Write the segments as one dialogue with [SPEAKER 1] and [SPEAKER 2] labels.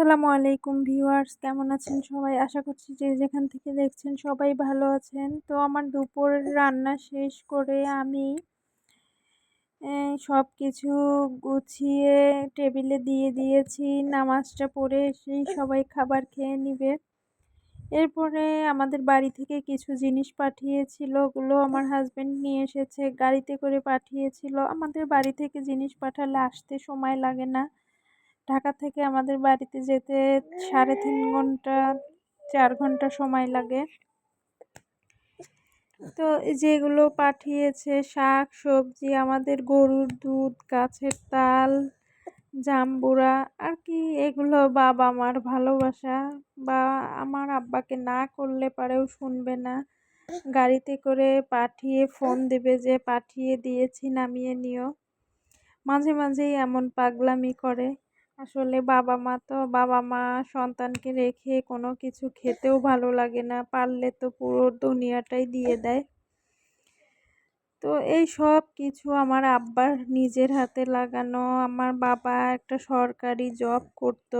[SPEAKER 1] আসসালামু আলাইকুম ভিউয়ার্স, কেমন আছেন সবাই? আশা করছি যে যেখান থেকে দেখছেন সবাই ভালো আছেন। তো আমার দুপুরের রান্না শেষ করে আমি সব কিছু গুছিয়ে টেবিলে দিয়ে দিয়েছি, নামাজটা পড়ে এসেই সবাই খাবার খেয়ে নিবে। এরপরে আমাদের বাড়ি থেকে কিছু জিনিস পাঠিয়েছিল, ওগুলো আমার হাজব্যান্ড নিয়ে এসেছে, গাড়িতে করে পাঠিয়েছিল। আমাদের বাড়ি থেকে জিনিস পাঠালে আসতে সময় লাগে না। ঢাকা থেকে আমাদের বাড়িতে যেতে সাড়ে তিন ঘণ্টা, চার ঘণ্টা সময় লাগে। তো যেগুলো পাঠিয়েছে, শাক, সবজি, আমাদের গরুর দুধ, গাছের তাল জাম্বুরা আর কি এগুলো বাবা আমার ভালোবাসা বা আমার আব্বাকে না করলে পারেও শুনবে না। গাড়িতে করে পাঠিয়ে ফোন দেবে যে পাঠিয়ে দিয়েছি, নামিয়ে নিও। মাঝে মাঝেই এমন পাগলামি করে। আসলে বাবা মা তো বাবা মা সন্তানকে রেখে কোনো কিছু খেতেও ভালো লাগে না, পারলে তো পুরো দুনিয়াটাই দিয়ে দেয়। তো এই সব কিছু আমার আব্বার নিজের হাতে লাগানো, আমার বাবা একটা সরকারি জব করত,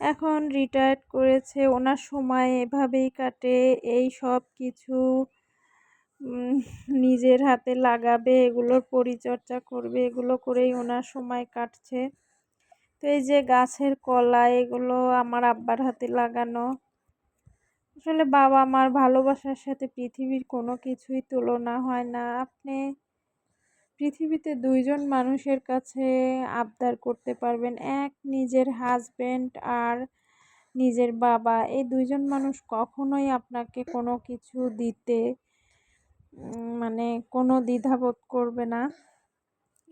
[SPEAKER 1] এখন রিটায়ার্ড করেছে, ওনার সময় এভাবেই কাটে, এই সব কিছু নিজের হাতে লাগাবে, এগুলোর পরিচর্যা করবে, এগুলো করেই ওনার সময় কাটছে। তো এই যে গাছের কলা, এগুলো আমার আব্বার হাতে লাগানো। আসলে বাবা আমার ভালোবাসার সাথে পৃথিবীর কোনো কিছুই তুলনা হয় না। আপনি পৃথিবীতে দুইজন মানুষের কাছে আবদার করতে পারবেন, এক নিজের হাজব্যান্ড আর নিজের বাবা। এই দুইজন মানুষ কখনোই আপনাকে কোনো কিছু দিতে মানে কোনো দ্বিধাবোধ করবে না।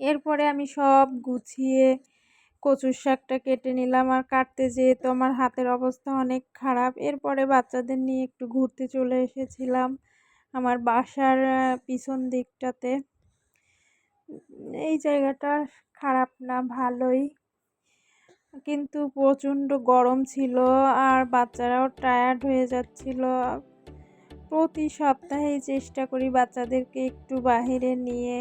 [SPEAKER 1] এরপরে আমি সব গুছিয়ে কচুর শাকটা কেটে নিলাম আর কাটতে যেয়ে তো আমার হাতের অবস্থা অনেক খারাপ, এরপরে বাচ্চাদের নিয়ে একটু ঘুরতে চলে এসেছিলাম আমার বাসার পিছন দিকটাতে। এই জায়গাটা খারাপ না, ভালোই। কিন্তু প্রচণ্ড গরম ছিল আর বাচ্চারাও টায়ার্ড হয়ে যাচ্ছিল। প্রতি সপ্তাহেই চেষ্টা করি বাচ্চাদেরকে একটু বাহিরে নিয়ে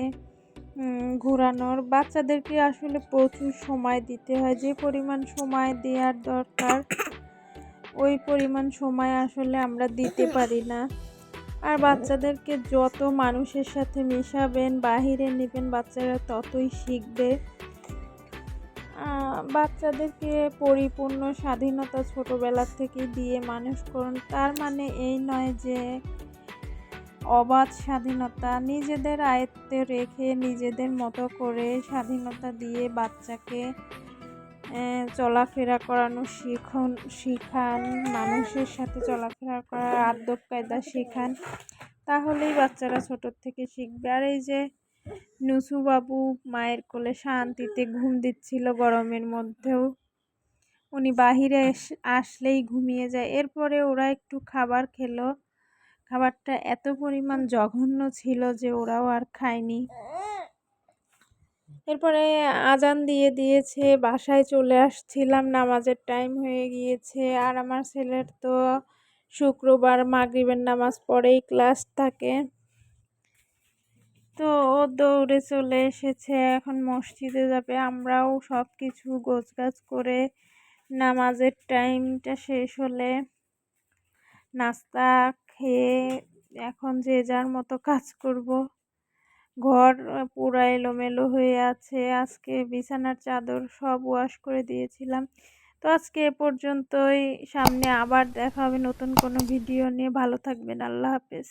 [SPEAKER 1] ঘোরানোর বাচ্চাদেরকে আসলে প্রচুর সময় দিতে হয়। যে পরিমাণ সময় দেওয়ার দরকার, ওই পরিমাণ সময় আসলে আমরা দিতে পারি না। আর বাচ্চাদেরকে যত মানুষের সাথে মেশাবেন, বাহিরে নেবেন, বাচ্চারা ততই শিখবে। বাচ্চাদেরকে পরিপূর্ণ স্বাধীনতা ছোটোবেলার থেকে দিয়ে মানুষ করুন। তার মানে এই নয় যে অবাধ স্বাধীনতা নিজেদের আয়ত্তে রেখে নিজেদের মতো করে স্বাধীনতা দিয়ে বাচ্চাকে চলাফেরা করানো শিখন, শিখান, মানুষের সাথে চলাফেরা করার আদব কায়দা শেখান, তাহলেই বাচ্চারা ছোটোর থেকে শিখবে। আর এই যে নুসুবাবু মায়ের কোলে শান্তিতে ঘুম দিচ্ছিল গরমের মধ্যেও, উনি বাহিরে আসলেই ঘুমিয়ে যায়। এরপরে ওরা একটু খাবার খেলো খাবারটা এত পরিমাণ জঘন্য ছিল যে ওরাও আর খায়নি। এরপরে আজান দিয়ে দিয়েছে, বাসায় চলে আসছিলাম, নামাজের টাইম হয়ে গিয়েছে। আর আমার ছেলের তো শুক্রবার মাগরিবের নামাজ পড়েই ক্লাস থাকে। তো ও দৌড়ে চলে এসেছে, এখন মসজিদে যাবে। আমরাও সব কিছু গোছগাছ করে নামাজের টাইমটা শেষ হলে নাস্তা খেয়ে এখন যে যার মতো কাজ করব। ঘর পুরা এলোমেলো হয়ে আছে। আজকে বিছানার চাদর সব ওয়াশ করে দিয়েছিলাম। তো আজকে এ পর্যন্তই। সামনে আবার দেখা হবে নতুন কোনো ভিডিও নিয়ে। ভালো থাকবেন। আল্লাহ হাফেজ।